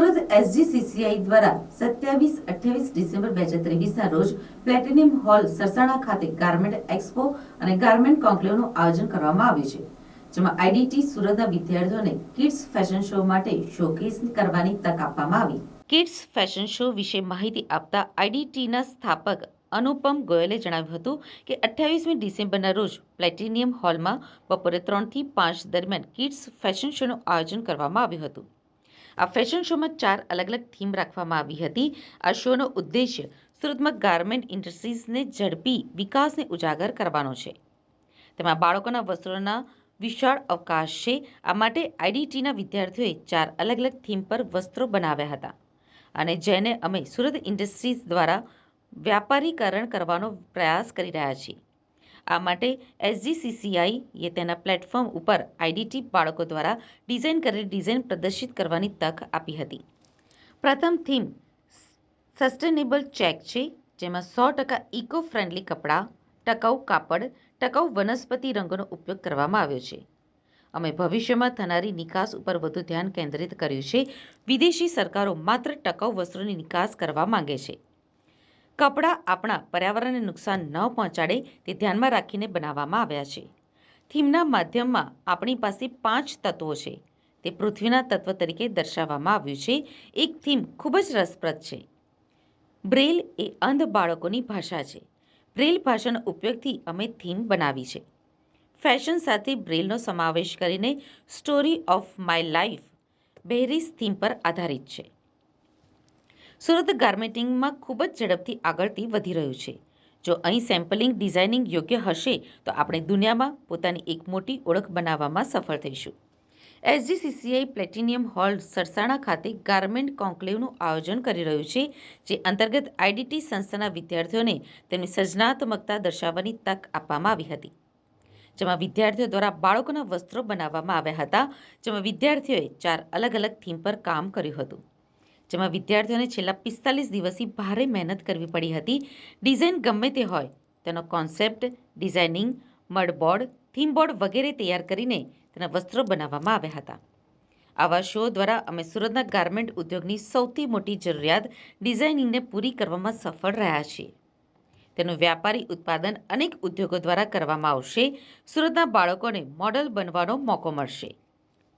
Surat SGCCI દ્વારા સત્યાવીસ, અઠ્યાવીસ ડિસેમ્બર બે હજાર ત્રેવીસના રોજ પ્લેટિનિયમ હોલ સરસાણા ખાતે ગાર્મેન્ટ એક્સપો અને ગાર્મેન્ટ કોન્ક્લેવનું આયોજન કરવામાં આવ્યું છે, જેમાં આઈડીટી સુરતના વિદ્યાર્થીઓને કિડ્સ ફેશન શો માટે શોકેસ કરવાની તક આપવામાં આવી. કિડ્સ ફેશન શો વિશે માહિતી આપતા આઈડીટીના સ્થાપક અનુપમ ગોયલે જણાવ્યું હતું કે અઠ્યાવીસમી ડિસેમ્બરના રોજ પ્લેટિનિયમ હોલમાં બપોરે ત્રણથી પાંચ દરમિયાન કિડ્સ ફેશન શોનું આયોજન કરવામાં આવ્યું હતું. આ ફેશન શોમાં ચાર અલગ અલગ થીમ રાખવામાં આવી હતી. આ શોનો ઉદ્દેશ્ય સુરતમાં ગાર્મેન્ટ ઇન્ડસ્ટ્રીઝને ઝડપી વિકાસને ઉજાગર કરવાનો છે. તેમાં બાળકોના વસ્ત્રોના વિશાળ અવકાશ છે. આ માટે આઈડીટીના વિદ્યાર્થીઓએ ચાર અલગ અલગ થીમ પર વસ્ત્રો બનાવ્યા હતા. અને જેને અમે સુરત ઇન્ડસ્ટ્રીઝ દ્વારા વ્યાપારીકરણ કરવાનો પ્રયાસ કરી રહ્યા છીએ. આ માટે એસજીસીસીઆઈ એ તેના પ્લેટફોર્મ ઉપર આઈડીટી બાળકો દ્વારા ડિઝાઇન કરેલી ડિઝાઇન પ્રદર્શિત કરવાની તક આપી હતી. પ્રથમ થીમ સસ્ટેનેબલ ચેક છે, જેમાં સો ટકા ઇકો ફ્રેન્ડલી કપડાં, ટકાઉ કાપડ, ટકાઉ વનસ્પતિ રંગોનો ઉપયોગ કરવામાં આવ્યો છે. અમે ભવિષ્યમાં થનારી નિકાસ ઉપર વધુ ધ્યાન કેન્દ્રિત કર્યું છે. વિદેશી સરકારો માત્ર ટકાઉ વસ્ત્રોની નિકાસ કરવા માંગે છે. કપડાં આપણા પર્યાવરણને નુકસાન ન પહોંચાડે તે ધ્યાનમાં રાખીને બનાવવામાં આવ્યા છે. થીમના માધ્યમમાં આપણી પાસે પાંચ તત્વો છે. તે પૃથ્વીના તત્વ તરીકે દર્શાવવામાં આવ્યું છે. એક થીમ ખૂબ જ રસપ્રદ છે. બ્રેલ એ અંધ બાળકોની ભાષા છે. બ્રેલ ભાષાના ઉપયોગથી અમે થીમ બનાવી છે. ફેશન સાથે બ્રેલનો સમાવેશ કરીને સ્ટોરી ઓફ માય લાઈફ બેરીસ થીમ પર આધારિત છે. સુરત ગાર્મેન્ટિંગમાં ખૂબ જ ઝડપથી આગળથી વધી રહ્યું છે. જો અહીં સેમ્પલિંગ ડિઝાઇનિંગ યોગ્ય હશે, તો આપણે દુનિયામાં પોતાની એક મોટી ઓળખ બનાવવામાં સફળ થઈશું. એસજીસીસીઆઈ પ્લેટિનિયમ હોલ સરસાણા ખાતે ગાર્મેન્ટ કોન્ક્લેવનું આયોજન કરી રહ્યું છે, જે અંતર્ગત આઈડીટી સંસ્થાના વિદ્યાર્થીઓને તેમની સર્જનાત્મકતા દર્શાવવાની તક આપવામાં આવી હતી. જેમાં વિદ્યાર્થીઓ દ્વારા બાળકોના વસ્ત્રો બનાવવામાં આવ્યા હતા, જેમાં વિદ્યાર્થીઓએ ચાર અલગ અલગ થીમ પર કામ કર્યું હતું. જેમાં વિદ્યાર્થીઓને છેલ્લા પિસ્તાલીસ દિવસથી ભારે મહેનત કરવી પડી હતી. ડિઝાઇન ગમે તે હોય, તેનો concept, designing, moodboard theme board વગેરે તૈયાર કરીને તેના વસ્ત્રો બનાવવામાં આવ્યા હતા. આવા શો દ્વારા અમે સુરતના ગાર્મેન્ટ ઉદ્યોગની સૌથી મોટી જરૂરિયાત ડિઝાઇનિંગને પૂરી કરવામાં સફળ રહ્યા છીએ. તેનું વ્યાપારી ઉત્પાદન અનેક ઉદ્યોગો દ્વારા કરવામાં આવશે. સુરતના બાળકોને મોડલ બનવાનો મોકો મળશે.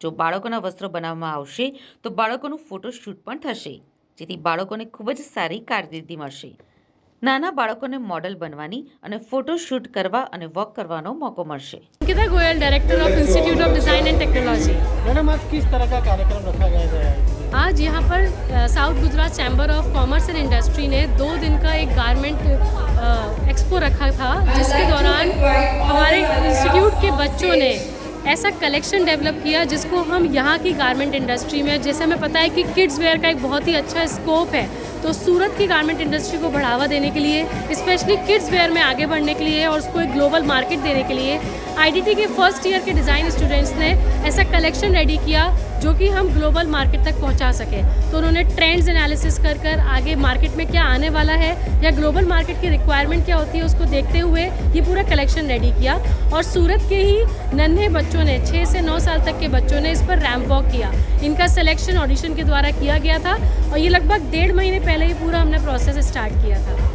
જો બાળકોના વસ્ત્રો બનાવવામાં આવશે તો બાળકોનું ફોટોશૂટ પણ થશે જેથી બાળકોને ખૂબ જ સારી કારકિર્દી મળશે નાના બાળકોને મોડલ બનવાની અને ફોટોશૂટ કરવા અને વોક કરવાનો મોકો મળશે Ankita Goyal director of institute of design and technology madam आज किस तरह का कार्यक्रम रखा गया है आज यहाँ पर अ, south Gujarat chamber of commerce and industry ने दो दिन का एक गारमेंट अ, एक्सपो रखा था जिसके दौरान हमारे इंस्टीट्यूट के बच्चों ने ऐसा कलेक्शन डेवलप किया जिसको हम यहाँ की गारमेंट इंडस्ट्री में, जैसे हमें पता है कि किड्स वेयर का एक बहुत ही अच्छा स्कोप है तो सूरत की गारमेंट इंडस्ट्री को बढ़ावा देने के लिए स्पेशली किड्स वेयर में आगे बढ़ने के लिए और उसको एक ग्लोबल मार्केट देने के लिए आईडीटी के फ़र्स्ट ईयर के डिज़ाइन स्टूडेंट्स ने ऐसा कलेक्शन रेडी किया जो कि हम ग्लोबल मार्केट तक पहुँचा सकें। तो उन्होंने ट्रेंड्स एनालिसिस कर कर आगे मार्केट में क्या आने वाला है या ग्लोबल मार्केट की रिक्वायरमेंट क्या होती है उसको देखते हुए ये पूरा कलेक्शन रेडी किया। और सूरत के ही नन्हे बच्चों ने छः से नौ साल तक के बच्चों ने इस पर रैम्प वॉक किया। इनका सिलेक्शन ऑडिशन के द्वारा किया गया था और ये लगभग डेढ़ महीने पहले ही पूरा हमने प्रोसेस स्टार्ट किया था।